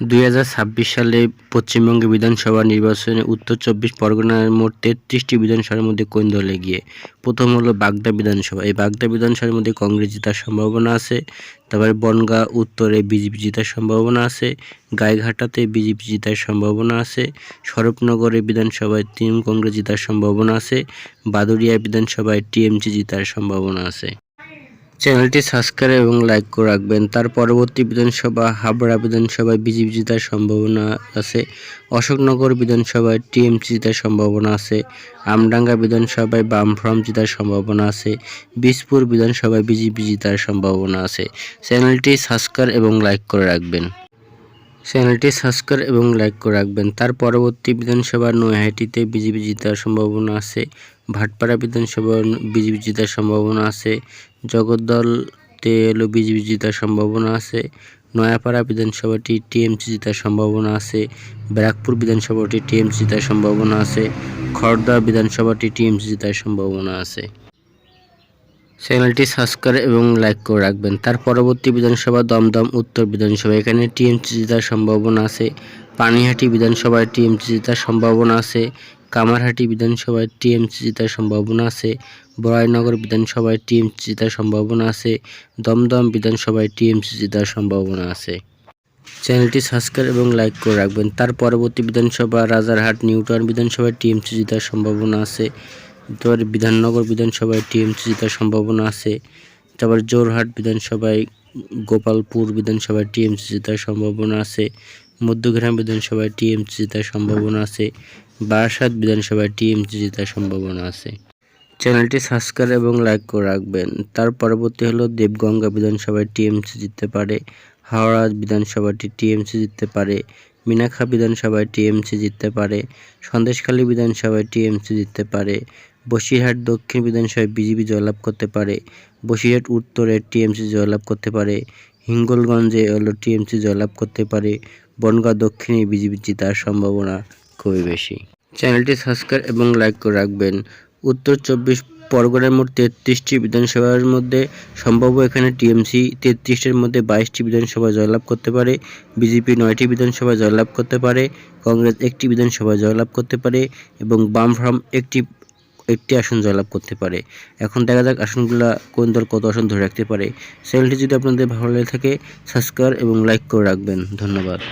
দুই হাজার ছাব্বিশ সালে পশ্চিমবঙ্গে বিধানসভা নির্বাচনে উত্তর চব্বিশ পরগনার মোট তেত্রিশটি বিধানসভার মধ্যে কোন দল এগিয়ে প্রথম হলো বাগদা বিধানসভা। এই বাগদা বিধানসভার মধ্যে কংগ্রেস জেতার সম্ভাবনা আছে, তারপরে বনগাঁ, উত্তরে বিজেপি জেতার সম্ভাবনা আছে, গাইঘাটাতে বিজেপি জেতার সম্ভাবনা আছে, স্বরূপনগরে বিধানসভায় তৃণমূল কংগ্রেস জেতার সম্ভাবনা আছে বাদুড়িয়া বিধানসভায় টিএমসি জেতার সম্ভাবনা আছে। চ্যানেলটি সাবস্ক্রাইব এবং লাইক করে রাখবেন। তার পরবর্তী বিধানসভা, হাবড়া বিধানসভায় বিজেপি জেতার সম্ভাবনা আছে। অশোকনগর বিধানসভায় টিএমসি জেতার সম্ভাবনা আছে। আমডাঙ্গা বিধানসভায় বামফ্রম জেতার সম্ভাবনা আছে। বিজপুর বিধানসভায় বিজেপি জেতার সম্ভাবনা আছে। চ্যানেলটি সাবস্ক্রাইব এবং লাইক করে রাখবেন। চ্যানেলটি সাবস্ক্রাইব এবং লাইক করে রাখবেন। তার পরবর্তী বিধানসভা নৈহাটিতে বিজেপি জেতার সম্ভাবনা আছে। ভাটপাড়া বিধানসভা বিজেপি জেতার সম্ভাবনা আছে। জগদ্দলতে এলো বিজেপি জেতার সম্ভাবনা আছে। নয়াপাড়া বিধানসভাটি টিএমসি জেতার সম্ভাবনা আছে। ব্যারাকপুর বিধানসভাটি টিএমসি জেতার সম্ভাবনা আছে। খড়দা বিধানসভাটি টিএমসি জেতার সম্ভাবনা আছে। চ্যানেলটি সাবস্ক্রাইব এবং লাইক করে রাখবেন। তার পরবর্তী বিধানসভা দমদম উত্তর বিধানসভা। এখানে টিএমসি জেতার সম্ভাবনা আছে। পানিহাটি বিধানসভায় টিএমসি জেতার সম্ভাবনা আছে। কামারহাটি বিধানসভায় টিএমসি জেতার সম্ভাবনা আছে। বরাইনগর বিধানসভায় টিএমসি জেতার সম্ভাবনা আছে। দমদম বিধানসভায় টিএমসি জেতার সম্ভাবনা আছে। চ্যানেলটি সাবস্ক্রাইব এবং লাইক করে রাখবেন। তার পরবর্তী বিধানসভা রাজারহাট, নিউটাউন বিধানসভায় টিএমসি জেতার সম্ভাবনা আছে। তারপরে বিধাননগর বিধানসভায় টিএমসি জেতার সম্ভাবনা আছে। তারপর জোরহাট বিধানসভায়, গোপালপুর বিধানসভায় টিএমসি জেতার সম্ভাবনা আছে। মধ্যগ্রাম বিধানসভায় টিএমসি জেতার সম্ভাবনা আছে। বারাসাত বিধানসভায় টিএমসি জেতার সম্ভাবনা আছে। চ্যানেলটি সাবস্ক্রাইব এবং লাইক করে রাখবেন। তার পরবর্তী হলো দেবগঙ্গা বিধানসভায় টিএমসি জিততে পারে। হাওড়া বিধানসভাটি টিএমসি জিততে পারে মিনাখা বিধানসভায় টিএমসি জিততে পারে, সন্দেশখালী বিধানসভায় টিএমসি জিততে পারে, বসিরহাট দক্ষিণ বিধানসভায় বিজেপি জয়লাভ করতে পারে, বসিরহাট উত্তরে টিএমসি জয়লাভ করতে পারে, হিঙ্গলগঞ্জে হলো টিএমসি জয়লাভ করতে পারে, বনগাঁ দক্ষিণে বিজেপি জেতার সম্ভাবনা খুবই বেশি। চ্যানেলটি সাবস্ক্রাইব এবং লাইক করে রাখবেন। উত্তর চব্বিশ পরগনার মোট তেত্রিশটি বিধানসভার মধ্যে সম্ভাব্য এখানে টিএমসি তেত্রিশটির মধ্যে বাইশটি বিধানসভা জয়লাভ করতে পারে, বিজেপি নয়টি বিধানসভা জয়লাভ করতে পারে, কংগ্রেস একটি বিধানসভা জয়লাভ করতে পারে এবং বামফ্রম একটি একটি আসন জয়লাভ করতে পারে। এখন দেখা যাক আসনগুলা কোন দল কত আসন ধরে রাখতে পারে। চ্যানেলটি যদি আপনাদের ভালো লেগে থাকে, সাবস্ক্রাইব এবং লাইক করে রাখবেন। ধন্যবাদ।